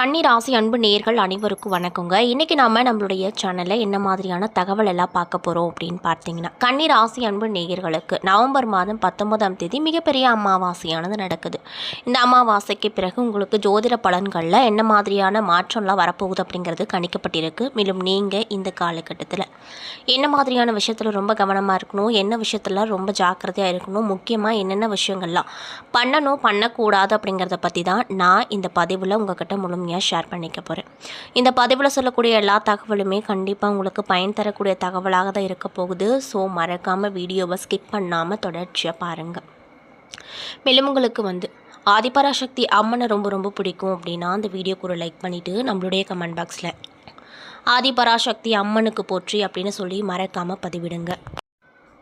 கன்னிராசி அன்பு நேர்கள் அனைவருக்கும் வணக்கங்க. இன்றைக்கி நம்ம நம்மளுடைய சேனலில் என்ன மாதிரியான தகவல் எல்லாம் பார்க்க போகிறோம் அப்படின்னு பார்த்தீங்கன்னா கன்னிராசி அன்பு நேயர்களுக்கு நவம்பர் மாதம் பத்தொன்பதாம் தேதி மிகப்பெரிய அமாவாசையானது நடக்குது. இந்த அமாவாசைக்கு பிறகு உங்களுக்கு ஜோதிட பலன்களில் என்ன மாதிரியான மாற்றம்லாம் வரப்போகுது அப்படிங்கிறது கணிக்கப்பட்டிருக்கு. மேலும் நீங்கள் இந்த காலகட்டத்தில் என்ன மாதிரியான விஷயத்தில் ரொம்ப கவனமாக இருக்கணும் என்ன விஷயத்தில் ரொம்ப ஜாக்கிரதையாக இருக்கணும் முக்கியமாக என்னென்ன விஷயங்கள்லாம் பண்ணணும் பண்ணக்கூடாது அப்படிங்கிறத பற்றி தான் நான் இந்த பதிவில் உங்ககிட்ட முழுமையாக ஷேர் பண்ணிக்க போகிறேன் இந்த பதிவில் சொல்லக்கூடிய எல்லா தகவலுமே கண்டிப்பாக உங்களுக்கு பயன் தரக்கூடிய தகவலாக தான் இருக்க போகுது. ஸோ மறக்காமல் வீடியோவை ஸ்கிப் பண்ணாமல் தொடர்ச்சியாக பாருங்கள் மேலும் உங்களுக்கு வந்து ஆதிபராசக்தி அம்மனை ரொம்ப ரொம்ப பிடிக்கும் அப்படின்னா அந்த வீடியோக்கு ஒரு லைக் பண்ணிவிட்டு நம்மளுடைய கமெண்ட் பாக்ஸில் ஆதிபராசக்தி அம்மனுக்கு போற்றி அப்படின்னு சொல்லி மறக்காமல் பதிவிடுங்க.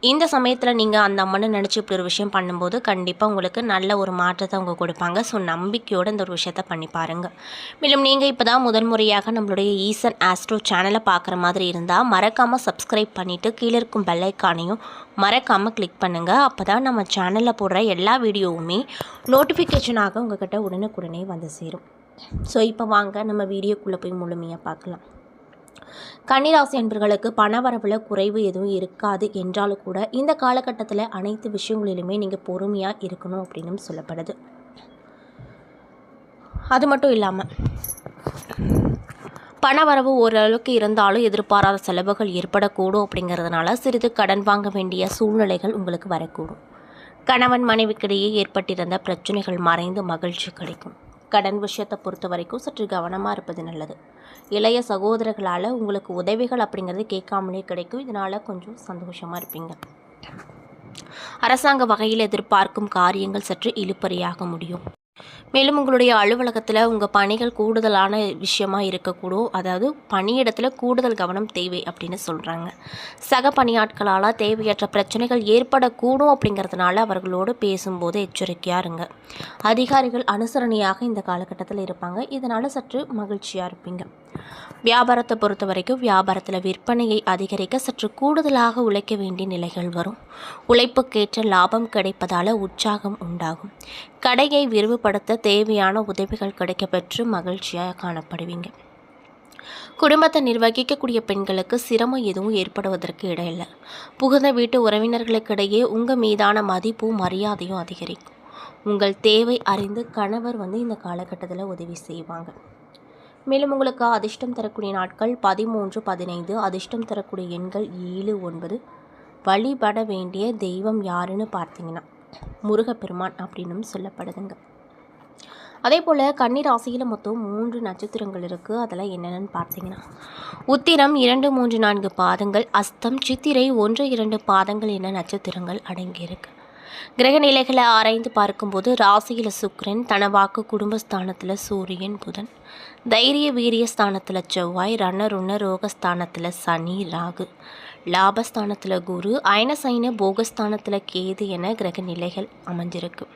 இந்த சமயத்தில் நீங்கள் அந்த அம்மனை நினச்சி இப்படி ஒரு விஷயம் பண்ணும்போது கண்டிப்பாக உங்களுக்கு நல்ல ஒரு மாற்றத்தை அவங்க கொடுப்பாங்க. ஸோ நம்பிக்கையோடு இந்த ஒரு விஷயத்த பண்ணி பாருங்கள் மேலும் நீங்கள் இப்போ தான் முதன் முறையாக நம்மளுடைய ஈசன் ஆஸ்ட்ரோ சேனலை பார்க்குற மாதிரி இருந்தால் மறக்காமல் சப்ஸ்கிரைப் பண்ணிவிட்டு கீழே இருக்கும் பெல்லைக்கானையும் மறக்காமல் கிளிக் பண்ணுங்கள் அப்போ தான் நம்ம சேனலில் போடுற எல்லா வீடியோவுமே நோட்டிஃபிகேஷனாக உங்கள்கிட்ட உடனுக்குடனே வந்து சேரும். ஸோ இப்போ வாங்க நம்ம வீடியோக்குள்ளே போய் முழுமையாக பார்க்கலாம். கன்னிராசி என்பர்களுக்கு பணவரவில் குறைவு எதுவும் இருக்காது என்றாலும் கூட இந்த காலகட்டத்தில் அனைத்து விஷயங்களிலுமே நீங்கள் பொறுமையாக இருக்கணும் அப்படின்னு சொல்லப்படுது. அது மட்டும் இல்லாமல் பணவரவு ஓரளவுக்கு இருந்தாலும் எதிர்பாராத செலவுகள் ஏற்படக்கூடும் அப்படிங்கிறதுனால சிறிது கடன் வாங்க வேண்டிய சூழ்நிலைகள் உங்களுக்கு வரக்கூடும். கணவன் மனைவிக்கிடையே ஏற்பட்டிருந்த பிரச்சனைகள் மறைந்து மகிழ்ச்சி கிடைக்கும். கடன் விஷயத்தை பொறுத்த வரைக்கும் சற்று கவனமாக இருப்பது நல்லது. இளைய சகோதரர்களால் உங்களுக்கு உதவிகள் அப்படிங்கிறது கேட்காமலே கிடைக்கும். இதனால் கொஞ்சம் சந்தோஷமாக இருப்பீங்க. அரசாங்க வகையில் எதிர்பார்க்கும் காரியங்கள் சற்று இழுப்பறியாக முடியும். மேலும் உங்களுடைய அலுவலகத்தில் உங்கள் பணிகள் கூடுதலான விஷயமா இருக்கக்கூடும். அதாவது பணியிடத்தில் கூடுதல் கவனம் தேவை அப்படின்னு சொல்கிறாங்க சக பணியாட்களால் தேவையற்ற பிரச்சனைகள் ஏற்படக்கூடும் அப்படிங்கிறதுனால அவர்களோடு பேசும்போது எச்சரிக்கையாக இருங்க. அதிகாரிகள் அனுசரணையாக இந்த காலகட்டத்தில் இருப்பாங்க. இதனால் சற்று மகிழ்ச்சியாக இருப்பீங்க. வியாபாரத்தை பொறுத்த வரைக்கும் வியாபாரத்தில் விற்பனையை அதிகரிக்க சற்று கூடுதலாக உழைக்க வேண்டிய நிலைகள் வரும். உழைப்புக்கேற்ற லாபம் கிடைப்பதால் உற்சாகம் உண்டாகும். கடையை விரிவுபடுத்த தேவையான உதவிகள் கிடைக்கப்பெற்று மகிழ்ச்சியாக காணப்படுவீங்க. குடும்பத்தை நிர்வகிக்கக்கூடிய பெண்களுக்கு சிரமம் எதுவும் ஏற்படுவதற்கு இடையில்லை புகுந்த வீட்டு உறவினர்களுக்கிடையே உங்கள் மீதான மதிப்பும் மரியாதையும் அதிகரிக்கும். உங்கள் தேவை அறிந்து கணவர் வந்து இந்த காலகட்டத்தில் உதவி செய்வாங்க. மேலும் உங்களுக்கு அதிர்ஷ்டம் தரக்கூடிய நாட்கள் பதிமூன்று பதினைந்து அதிர்ஷ்டம் தரக்கூடிய எண்கள் ஏழு ஒன்பது. வழிபட வேண்டிய தெய்வம் யாருன்னு பார்த்தீங்கன்னா முருகப்பெருமான் அப்படின்னும் சொல்லப்படுதுங்க. அதே போல் கன்னி ராசியில் மொத்தம் மூன்று நட்சத்திரங்கள் இருக்குது அதெல்லாம் என்னென்னு பார்த்தீங்கன்னா உத்திரம் இரண்டு மூன்று நான்கு பாதங்கள் அஸ்தம் சித்திரை ஒன்று இரண்டு பாதங்கள் என நட்சத்திரங்கள் அடங்கியிருக்கு. கிரக நிலைகளை ஆராய்ந்து பார்க்கும்போது ராசியில் சுக்கிரன் தனவாக்கு குடும்பஸ்தானத்தில் சூரியன் புதன் தைரிய வீரிய ஸ்தானத்தில் செவ்வாய் ரணருண ரோகஸ்தானத்தில் சனி ராகு லாபஸ்தானத்தில் குரு அயனசைன போகஸ்தானத்தில் கேது என கிரக நிலைகள் அமைஞ்சிருக்கு.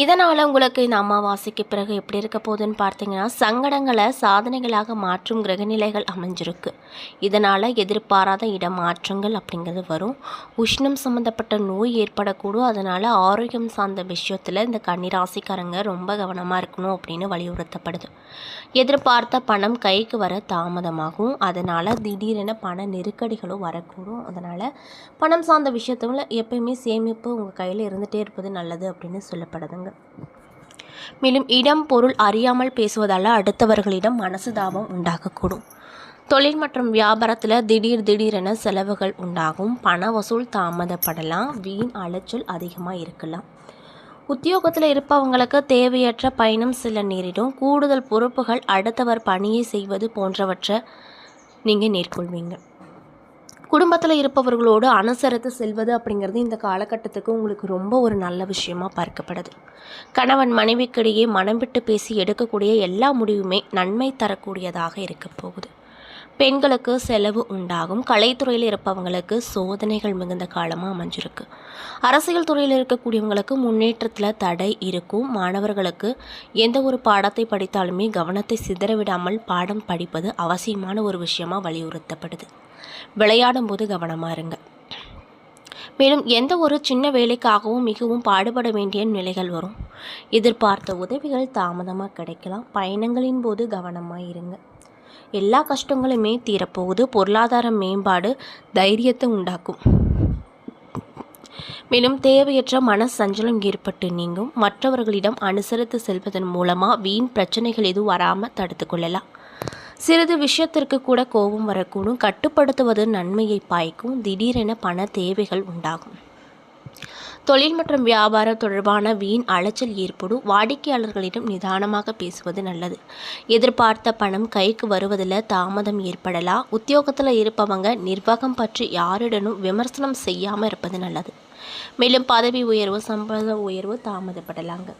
இதனால் உங்களுக்கு இந்த அமாவாசைக்கு பிறகு எப்படி இருக்க போகுதுன்னு பார்த்தீங்கன்னா சங்கடங்களை சாதனைகளாக மாற்றும் கிரகநிலைகள் அமைஞ்சிருக்கு. இதனால் எதிர்பாராத இடமாற்றங்கள் அப்படிங்கிறது வரும். உஷ்ணம் சம்மந்தப்பட்ட நோய் ஏற்படக்கூடும். அதனால் ஆரோக்கியம் சார்ந்த விஷயத்தில் இந்த கன்னிராசிக்காரங்க ரொம்ப கவனமாக இருக்கணும் அப்படின்னு வலியுறுத்தப்படுது. எதிர்பார்த்த பணம் கைக்கு வர தாமதமாகும். அதனால் திடீரென பண நெருக்கடிகளும் வரக்கூடும். அதனால் பணம் சார்ந்த விஷயத்தில் எப்பயுமே சேமிப்பு உங்கள் கையில் இருந்துகிட்டே இருப்பது நல்லது அப்படின்னு சொல்லப்படுதுங்க. மேலும் இடம் பொருள் அறியாமல் பேசுவதால் அடுத்தவர்களிடம் மனசு தாபம் உண்டாகக்கூடும். தொழில் மற்றும் வியாபாரத்தில் திடீர் திடீரென செலவுகள் உண்டாகும். பண வசூல் தாமதப்படலாம். வீண் அலைச்சல் அதிகமாக இருக்கலாம். உத்தியோகத்தில் இருப்பவங்களுக்கு தேவையற்ற பயணம் சில நேரிடும். கூடுதல் பொறுப்புகள் அடுத்தவர் பணியை செய்வது போன்றவற்றை நீங்கள் மேற்கொள்வீங்க. குடும்பத்தில் இருப்பவர்களோடு அனுசரித்து செல்வது அப்படிங்கிறது இந்த காலகட்டத்துக்கு உங்களுக்கு ரொம்ப ஒரு நல்ல விஷயமா பார்க்கப்படுது. கணவன் மனைவிக்கிடையே மனம் விட்டு பேசி எடுக்கக்கூடிய எல்லா முடிவுமே நன்மை தரக்கூடியதாக இருக்க போகுது. பெண்களுக்கு செலவு உண்டாகும். கலைத்துறையில் இருப்பவங்களுக்கு சோதனைகள் மிகுந்த காலமாக அமைஞ்சிருக்கு. அரசியல் துறையில் இருக்கக்கூடியவங்களுக்கு முன்னேற்றத்தில் தடை இருக்கும். மாணவர்களுக்கு எந்த ஒரு பாடத்தை படித்தாலுமே கவனத்தை சிதறவிடாமல் பாடம் படிப்பது அவசியமான ஒரு விஷயமாக வலியுறுத்தப்படுது. விளையாடும் போது கவனமாக இருங்க. மேலும் எந்த ஒரு சின்ன வேலைக்காகவும் மிகவும் பாடுபட வேண்டிய நிலைகள் வரும். எதிர்பார்த்த உதவிகள் தாமதமாக கிடைக்கலாம். பயணங்களின் போது கவனமாக இருங்க. எல்லா கஷ்டங்களுமே தீரப்போகுது. பொருளாதார மேம்பாடு தைரியத்தை உண்டாக்கும். மேலும் தேவையற்ற மன சஞ்சலம் ஏற்பட்டு நீங்கும். மற்றவர்களிடம் அனுசரித்து செல்வதன் மூலமாக வீண் பிரச்சனைகள் எதுவும் வராமல் தடுத்து கொள்ளலாம். சிறிது விஷயத்திற்கு கூட கோபம் வரக்கூடும். கட்டுப்படுத்துவது நன்மையை பாய்க்கும். திடீரென பண தேவைகள் உண்டாகும். தொழில் மற்றும் வியாபாரம் தொடர்பான வீண் அலைச்சல் ஏற்படும். வாடிக்கையாளர்களிடம் நிதானமாக பேசுவது நல்லது. எதிர்பார்த்த பணம் கைக்கு வருவதில் தாமதம் ஏற்படலாம். உத்தியோகத்தில் இருப்பவங்க நிர்வாகம் பற்றி யாரிடனும் விமர்சனம் செய்யாமல் இருப்பது நல்லது. மேலும் பதவி உயர்வு சம்பள உயர்வு தாமதப்படலாங்க.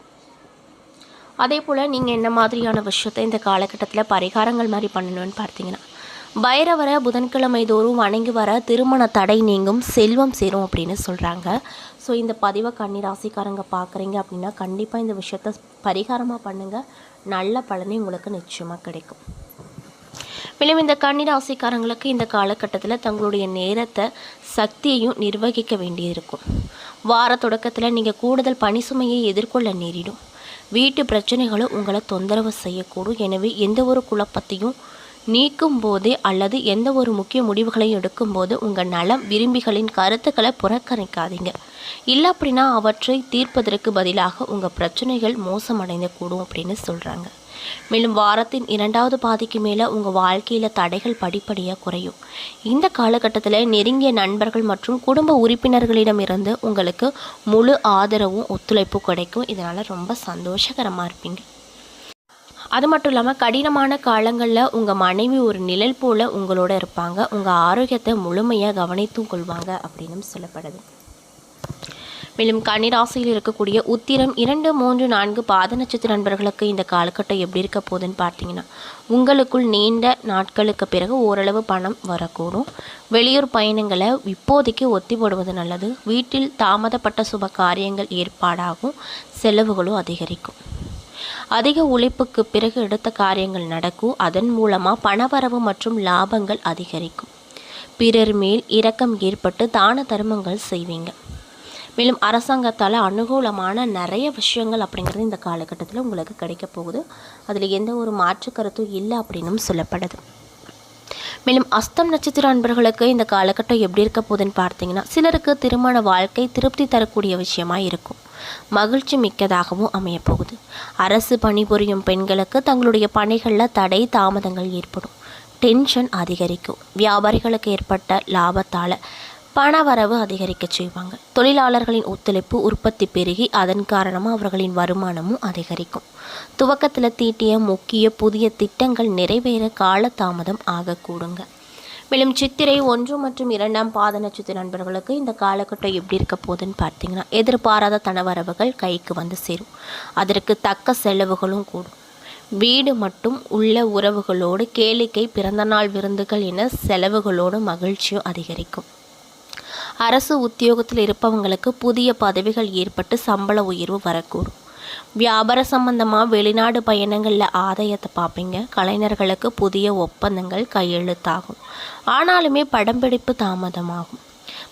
அதே போல் நீங்கள் என்ன மாதிரியான விஷயத்தை இந்த காலகட்டத்தில் பரிகாரங்கள் மாதிரி பண்ணணும்னு பார்த்தீங்கன்னா பைரவரை புதன்கிழமை தோறும் வணங்கி வர திருமண தடை நீங்கும் செல்வம் சேரும் அப்படின்னு சொல்கிறாங்க ஸோ இந்த பதிவை கன்னி ராசிக்காரங்க பார்க்குறீங்க அப்படின்னா கண்டிப்பாக இந்த விஷயத்த பரிகாரமாக பண்ணுங்கள் நல்ல பலனே உங்களுக்கு நிச்சயமாக கிடைக்கும். மேலும் இந்த கன்னிராசிக்காரங்களுக்கு இந்த காலகட்டத்தில் தங்களுடைய நேரத்தை சக்தியையும் நிர்வகிக்க வேண்டியிருக்கும். வார தொடக்கத்தில் நீங்கள் கூடுதல் பணி சுமையை எதிர்கொள்ள நேரிடும். வீட்டு பிரச்சனைகளும் உங்களை தொந்தரவு செய்யக்கூடும். எனவே எந்த ஒரு குழப்பத்தையும் நீக்கும் போதே அல்லது எந்த ஒரு முக்கிய முடிவுகளையும் எடுக்கும்போது உங்கள் நலம் விரும்பிகளின் கருத்துக்களை புறக்கணிக்காதீங்க. இல்லை அப்படின்னா அவற்றை தீர்ப்பதற்கு பதிலாக உங்கள் பிரச்சனைகள் மோசமடைந்து கூடும் அப்படின்னு சொல்கிறாங்க மேலும் வாரத்தின் இரண்டாவது பாதிக்கு மேலே உங்கள் வாழ்க்கையில் தடைகள் படிப்படியாக குறையும். இந்த காலகட்டத்தில் நெருங்கிய நண்பர்கள் மற்றும் குடும்ப உறுப்பினர்களிடமிருந்து உங்களுக்கு முழு ஆதரவும் ஒத்துழைப்பும் கிடைக்கும். இதனால் ரொம்ப சந்தோஷகரமாக இருப்பீங்க. அது மட்டும் இல்லாமல் கடினமான காலங்களில் உங்கள் மனைவி ஒரு நிழல் போல் உங்களோட இருப்பாங்க. உங்கள் ஆரோக்கியத்தை முழுமையாக கவனித்தும் கொள்வாங்க அப்படின்னு சொல்லப்படுது. மேலும் கன்னிராசியில் இருக்கக்கூடிய உத்திரம் இரண்டு மூன்று நான்கு பாத நட்சத்திர நண்பர்களுக்கு இந்த காலகட்டம் எப்படி இருக்க போகுதுன்னு பார்த்தீங்கன்னா உங்களுக்குள் நீண்ட நாட்களுக்கு பிறகு ஓரளவு பணம் வரக்கூடும். வெளியூர் பயணங்களை இப்போதைக்கு ஒத்தி போடுவது நல்லது. வீட்டில் தாமதப்பட்ட சுப காரியங்கள் ஏற்பாடாகும். செலவுகளும் அதிகரிக்கும். அதிக உழைப்புக்கு பிறகு எடுத்த காரியங்கள் நடக்கும். அதன் மூலமாக பணவரவு மற்றும் லாபங்கள் அதிகரிக்கும். பிறர் மேல் இரக்கம் ஏற்பட்டு தான தர்மங்கள் செய்வீங்க. மேலும் அரசாங்கத்தால் அனுகூலமான நிறைய விஷயங்கள் அப்படிங்கிறது இந்த காலகட்டத்தில் உங்களுக்கு கிடைக்க போகுது. அதில் எந்த ஒரு மாற்று கருத்தும் இல்லை அப்படின்னும் சொல்லப்படுது. மேலும் அஸ்தம் நட்சத்திர அன்பர்களுக்கு இந்த காலகட்டம் எப்படி இருக்க போகுதுன்னு பார்த்தீங்கன்னா சிலருக்கு திருமண வாழ்க்கை திருப்தி தரக்கூடிய விஷயமா இருக்கும். மகிழ்ச்சி மிக்கதாகவும் அமையப்போகுது. அரசு பணிபுரியும் பெண்களுக்கு தங்களுடைய பணிகளில் தடை தாமதங்கள் ஏற்படும். டென்ஷன் அதிகரிக்கும். வியாபாரிகளுக்கு ஏற்பட்ட லாபத்தால் பணவரவு அதிகரிக்க செய்வாங்க. தொழிலாளர்களின் ஒத்துழைப்பு உற்பத்தி பெருகி அதன் காரணமாக அவர்களின் வருமானமும் அதிகரிக்கும். துவக்கத்தில் தீட்டிய முக்கிய புதிய திட்டங்கள் நிறைவேற காலதாமதம் ஆகக்கூடுங்க. மேலும் சித்திரை ஒன்று மற்றும் இரண்டாம் பாத நட்சத்திர நண்பர்களுக்கு இந்த காலகட்டம் எப்படி இருக்க போகுதுன்னு பார்த்தீங்கன்னா எதிர்பாராத தனவரவுகள் கைக்கு வந்து சேரும். அதற்கு தக்க செலவுகளும் கூடும். வீடு மட்டும் உள்ள உறவுகளோடு கேளிக்கை பிறந்தநாள் விருந்துகள் என செலவுகளோடு மகிழ்ச்சியும் அதிகரிக்கும். அரசு உத்தியோகத்தில் இருப்பவங்களுக்கு புதிய பதவிகள் ஏற்பட்டு சம்பள உயர்வு வரக்கூடும். வியாபார சம்பந்தமாக வெளிநாடு பயணங்களில் ஆதாயத்தை பார்ப்பீங்க. கலைஞர்களுக்கு புதிய ஒப்பந்தங்கள் கையெழுத்தாகும். ஆனாலுமே படம்பிடிப்பு தாமதமாகும்.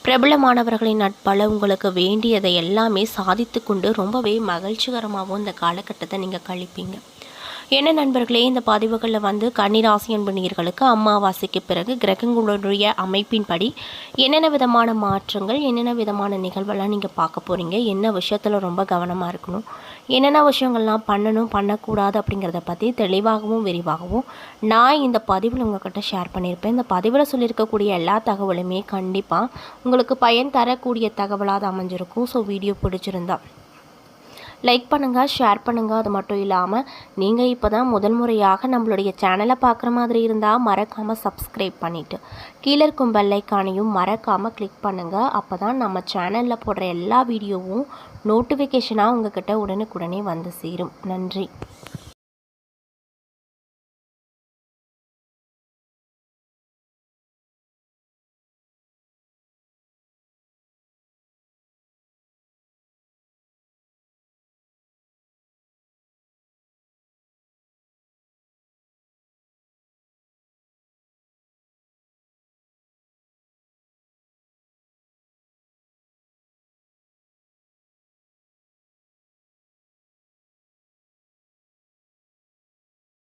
பிரபலமானவர்களின் நட்பால் உங்களுக்கு வேண்டியதை எல்லாமே சாதித்து கொண்டு ரொம்பவே மகிழ்ச்சிகரமாகவும் இந்த காலகட்டத்தை நீங்கள் கழிப்பீங்க. என்ன நண்பர்களே இந்த பதிவுகளில் வந்து கன்னிராசி என்பனியர்களுக்கு அமாவாசைக்கு பிறகு கிரகங்களுடைய அமைப்பின்படி என்னென்ன விதமான மாற்றங்கள் என்னென்ன விதமான நிகழ்வெல்லாம் நீங்கள் பார்க்க போகிறீங்க என்ன விஷயத்தில் ரொம்ப கவனமாக இருக்கணும் என்னென்ன விஷயங்கள்லாம் பண்ணணும் பண்ணக்கூடாது அப்படிங்கிறத பற்றி தெளிவாகவும் விரிவாகவும் நான் இந்த பதிவில் உங்கள்கிட்ட ஷேர் பண்ணியிருப்பேன். இந்த பதிவில் சொல்லியிருக்கக்கூடிய எல்லா தகவலுமே கண்டிப்பாக உங்களுக்கு பயன் தரக்கூடிய தகவலாக அமைஞ்சிருக்கும். ஸோ வீடியோ பிடிச்சிருந்தா லைக் பண்ணுங்கள் ஷேர் பண்ணுங்கள் அது மட்டும் இல்லாமல் நீங்கள் இப்போ தான் முதல் முறையாக நம்மளுடைய சேனலை பார்க்குற மாதிரி இருந்தால் மறக்காமல் சப்ஸ்கிரைப் பண்ணிவிட்டு கீழே இருக்கும் பெல்லைக்கானையும் மறக்காமல் கிளிக் பண்ணுங்கள் அப்போ தான் நம்ம சேனலில் போடுற எல்லா வீடியோவும் நோட்டிஃபிகேஷனாக உங்ககிட்ட உடனுக்குடனே வந்து சேரும். நன்றி.